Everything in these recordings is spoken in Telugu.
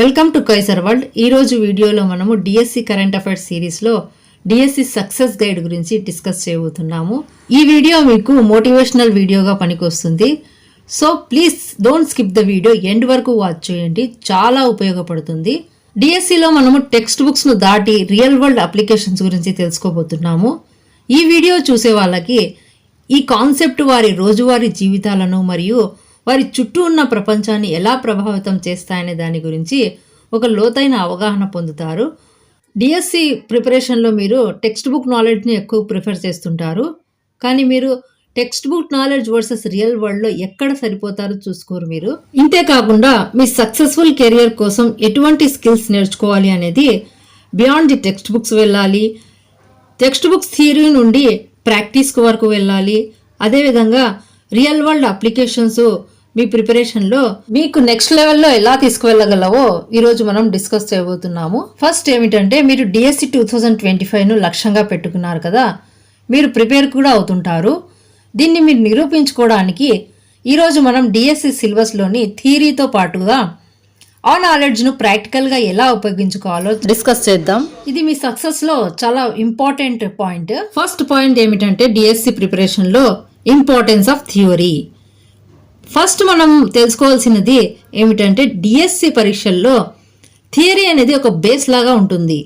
వెల్కమ్ టు కైసర్ వరల్డ్ ఈరోజు వీడియోలో మనము డిఎస్సి కరెంట్ అఫైర్స్ సిరీస్లో డిఎస్సి సక్సెస్ గైడ్ గురించి డిస్కస్ చేయబోతున్నాము. ఈ వీడియో మీకు మోటివేషనల్ వీడియోగా పనికొస్తుంది. So please don't skip the video end వరకు వాచ్ చేయండి. చాలా ఉపయోగపడుతుంది. డిఎస్సిలో మనము టెక్స్ట్ బుక్స్ను దాటి రియల్ వరల్డ్ అప్లికేషన్స్ గురించి తెలుసుకోబోతున్నాము. ఈ వీడియో చూసే వాళ్ళకి ఈ కాన్సెప్ట్ వారి రోజువారీ జీవితాలను మరియు వారి చుట్టూ ఉన్న ప్రపంచాన్ని ఎలా ప్రభావితం చేస్తాయనే దాని గురించి ఒక లోతైన అవగాహన పొందుతారు. డిఎస్సి ప్రిపరేషన్లో మీరు టెక్స్ట్ బుక్ నాలెడ్జ్ని ఎక్కువ ప్రిఫర్ చేస్తుంటారు. కానీ మీరు textbook knowledge versus real వరల్డ్లో ఎక్కడ సరిపోతారో చూసుకోరు మీరు. ఇంతే కాకుండా మీ సక్సెస్ఫుల్ కెరియర్ కోసం ఎటువంటి స్కిల్స్ నేర్చుకోవాలి అనేది బియాండ్ ది టెక్స్ట్ బుక్స్ వెళ్ళాలి. టెక్స్ట్ బుక్స్ థియరీ నుండి ప్రాక్టీస్ వరకు వెళ్ళాలి. అదేవిధంగా రియల్ వరల్డ్ అప్లికేషన్స్ మీ ప్రిపరేషన్లో మీకు నెక్స్ట్ లెవెల్లో ఎలా తీసుకువెళ్ళగలవో ఈరోజు మనం డిస్కస్ చేయబోతున్నాము. ఫస్ట్ ఏమిటంటే మీరు డిఎస్సి టూ థౌజండ్ ట్వంటీ ఫైవ్ను లక్ష్యంగా పెట్టుకున్నారు కదా మీరు ప్రిపేర్ కూడా అవుతుంటారు. దీన్ని మీరు నిరూపించుకోవడానికి ఈరోజు మనం డిఎస్సి సిలబస్లోని థియరీతో పాటుగా ఆ నాలెడ్జ్ను ప్రాక్టికల్గా ఎలా ఉపయోగించుకోవాలో డిస్కస్ చేద్దాం. ఇది మీ సక్సెస్లో చాలా ఇంపార్టెంట్ పాయింట్ ఫస్ట్ పాయింట్ ఏమిటంటే డిఎస్సి ప్రిపరేషన్లో ఇంపార్టెన్స్ ఆఫ్ థియరీ ఫస్ట్ మనం తెలుసుకోవాల్సినది ఏమిటంటే డిఎస్సి పరీక్షల్లో థియరీ అనేది ఒక బేస్ లాగా ఉంటుంది.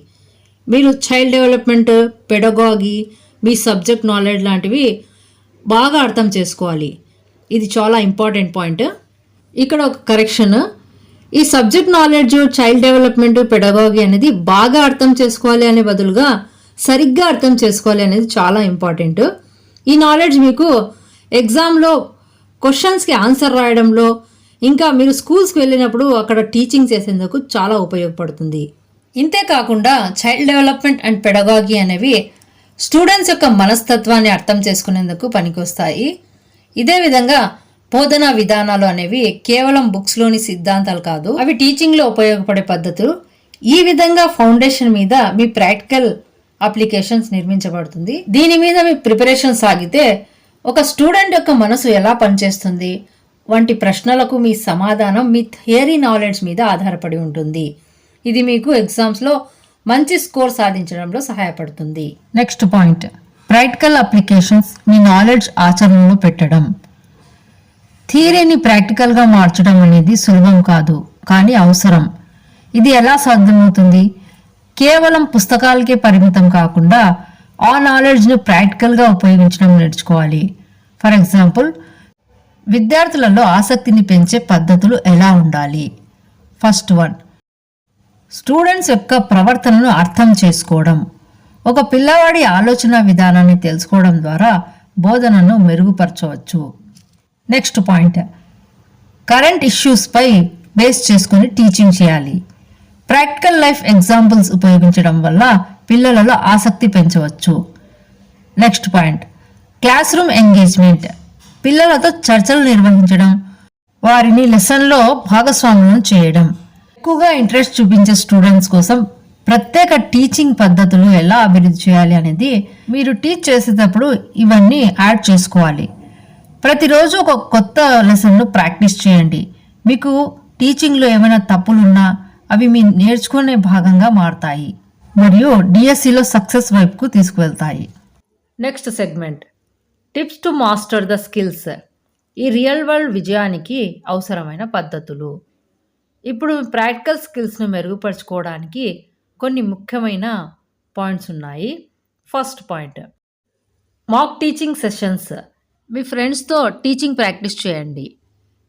మీరు చైల్డ్ డెవలప్మెంట్ పెడగాగి మీ సబ్జెక్ట్ నాలెడ్జ్ లాంటివి బాగా అర్థం చేసుకోవాలి. ఇది చాలా ఇంపార్టెంట్ పాయింట్. ఇక్కడ ఒక కరెక్షన్. ఈ subject knowledge child development pedagogy అనేది బాగా అర్థం చేసుకోవాలి అనే బదులుగా సరిగ్గా అర్థం చేసుకోవాలి అనేది చాలా ఇంపార్టెంట్. ఈ నాలెడ్జ్ మీకు ఎగ్జామ్లో క్వశ్చన్స్కి ఆన్సర్ రాయడంలో ఇంకా మీరు స్కూల్స్కి వెళ్ళినప్పుడు అక్కడ టీచింగ్ చేసేందుకు చాలా ఉపయోగపడుతుంది. ఇంతే కాకుండా చైల్డ్ డెవలప్మెంట్ అండ్ పెడగాగి అనేవి స్టూడెంట్స్ యొక్క మనస్తత్వాన్ని అర్థం చేసుకునేందుకు పనికొస్తాయి. ఇదే విధంగా బోధనా విధానాలు అనేవి కేవలం బుక్స్లోని సిద్ధాంతాలు కాదు అవి టీచింగ్లో ఉపయోగపడే పద్ధతులు. ఈ విధంగా ఫౌండేషన్ మీద మీ ప్రాక్టికల్ అప్లికేషన్స్ నిర్మించబడుతుంది. దీని మీద మీ ప్రిపరేషన్ సాగితే ఒక స్టూడెంట్ యొక్క మనసు ఎలా పనిచేస్తుంది? వంటి ప్రశ్నలకు మీ సమాధానం మీ థియరీ నాలెడ్జ్ మీద ఆధారపడి ఉంటుంది. ఇది మీకు ఎగ్జామ్స్లో మంచి స్కోర్ సాధించడంలో సహాయపడుతుంది. Next point. ప్రాక్టికల్ అప్లికేషన్స్ మీ నాలెడ్జ్ ఆచరణలో పెట్టడం. థియరీని ప్రాక్టికల్గా మార్చడం అనేది సులభం కాదు కానీ అవసరం. ఇది ఎలా సాధ్యమవుతుంది? కేవలం పుస్తకాలకే పరిమితం కాకుండా ఆ నాలెడ్జ్ను ప్రాక్టికల్గా ఉపయోగించడం నేర్చుకోవాలి. ఫర్ ఎగ్జాంపుల్ విద్యార్థులలో ఆసక్తిని పెంచే పద్ధతులు ఎలా ఉండాలి? ఫస్ట్ వన్ స్టూడెంట్స్ యొక్క ప్రవర్తనను అర్థం చేసుకోవడం. ఒక పిల్లవాడి ఆలోచన విధానాన్ని తెలుసుకోవడం ద్వారా బోధనను మెరుగుపరచవచ్చు. నెక్స్ట్ పాయింట్ కరెంట్ ఇష్యూస్పై బేస్ చేసుకుని టీచింగ్ చేయాలి. ప్రాక్టికల్ లైఫ్ ఎగ్జాంపుల్స్ ఉపయోగించడం వల్ల పిల్లలలో ఆసక్తి పెంచవచ్చు. Next point classroom engagement పిల్లలతో చర్చలు నిర్వహించడం వారిని లెసన్లో భాగస్వామ్యం చేయడం. ఎక్కువగా ఇంట్రెస్ట్ చూపించే స్టూడెంట్స్ కోసం ప్రత్యేక టీచింగ్ పద్ధతులు ఎలా అభివృద్ధి చేయాలి అనేది మీరు టీచ్ చేసేటప్పుడు ఇవన్నీ యాడ్ చేసుకోవాలి. ప్రతిరోజు ఒక కొత్త లెసన్ను ప్రాక్టీస్ చేయండి. మీకు టీచింగ్లో ఏమైనా తప్పులున్నా అవి మీ నేర్చుకునే భాగంగా మారుతాయి. మరియు డిఎస్సిలో సక్సెస్ వైపుకు తీసుకువెళ్తాయి. Next segment tips to master the skills ఈ రియల్ వరల్డ్ విజయానికి అవసరమైన పద్ధతులు. ఇప్పుడు ప్రాక్టికల్ స్కిల్స్ను మెరుగుపరుచుకోవడానికి కొన్ని ముఖ్యమైన పాయింట్స్ ఉన్నాయి. First point mock teaching sessions మీ ఫ్రెండ్స్తో టీచింగ్ ప్రాక్టీస్ చేయండి.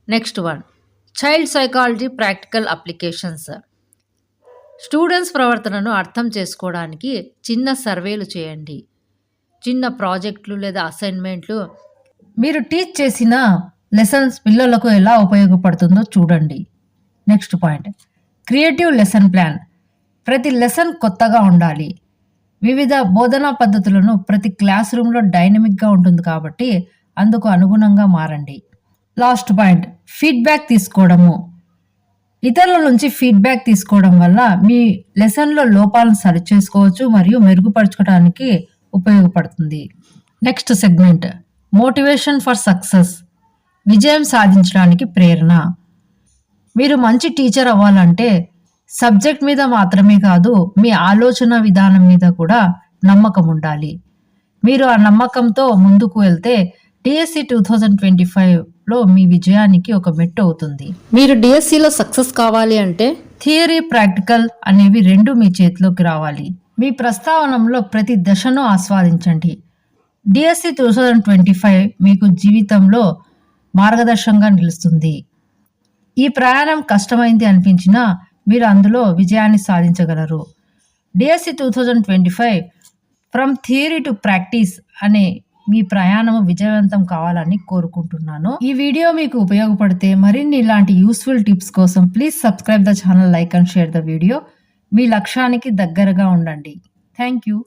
Next one child psychology practical applications students ప్రవర్తనను అర్థం చేసుకోవడానికి చిన్న సర్వేలు చేయండి. చిన్న ప్రాజెక్టులు లేదా అసైన్మెంట్లు మీరు టీచ్ చేసిన లెసన్స్ పిల్లలకు ఎలా ఉపయోగపడుతుందో చూడండి. Next point. Creative lesson plan. ప్రతి లెసన్ కొత్తగా ఉండాలి. వివిధ బోధనా పద్ధతులను ప్రతి క్లాస్ రూమ్లో డైనమిక్గా ఉంటుంది కాబట్టి అందుకు అనుగుణంగా మారండి. Last point. ఫీడ్బ్యాక్ తీసుకోవడము. ఇతరుల నుంచి ఫీడ్బ్యాక్ తీసుకోవడం వల్ల మీ లెసన్లో లోపాలను సరిచేసుకోవచ్చు మరియు మెరుగుపరచుకోవడానికి ఉపయోగపడుతుంది. Next segment motivation for success విజయం సాధించడానికి ప్రేరణ. మీరు మంచి టీచర్ అవ్వాలంటే సబ్జెక్ట్ మీద మాత్రమే కాదు మీ ఆలోచన విధానం మీద కూడా నమ్మకం ఉండాలి. మీరు ఆ నమ్మకంతో ముందుకు వెళ్తే DSC two thousand twenty five ఫైవ్లో మీ విజయానికి ఒక మెట్టు అవుతుంది. మీరు డిఎస్సిలో సక్సెస్ కావాలి అంటే? థియరీ ప్రాక్టికల్ అనేవి రెండు మీ చేతిలోకి రావాలి. మీ ప్రస్తావనలో ప్రతి దశను ఆస్వాదించండి. DSC two thousand twenty five మీకు జీవితంలో మార్గదర్శకంగా నిలుస్తుంది. ఈ ప్రయాణం కష్టమైంది అనిపించినా మీరు అందులో విజయాన్ని సాధించగలరు. DSC two thousand twenty five from theory to practice అనే మీ ప్రయాణం విజయవంతం కావాలని కోరుకుంటున్నాను. ఈ వీడియో మీకు ఉపయోగపడితే మరిన్ని ఇలాంటి యూస్ఫుల్ టిప్స్ కోసం please subscribe the channel like and share the video మీ లక్ష్యానికి దగ్గరగా ఉండండి. Thank you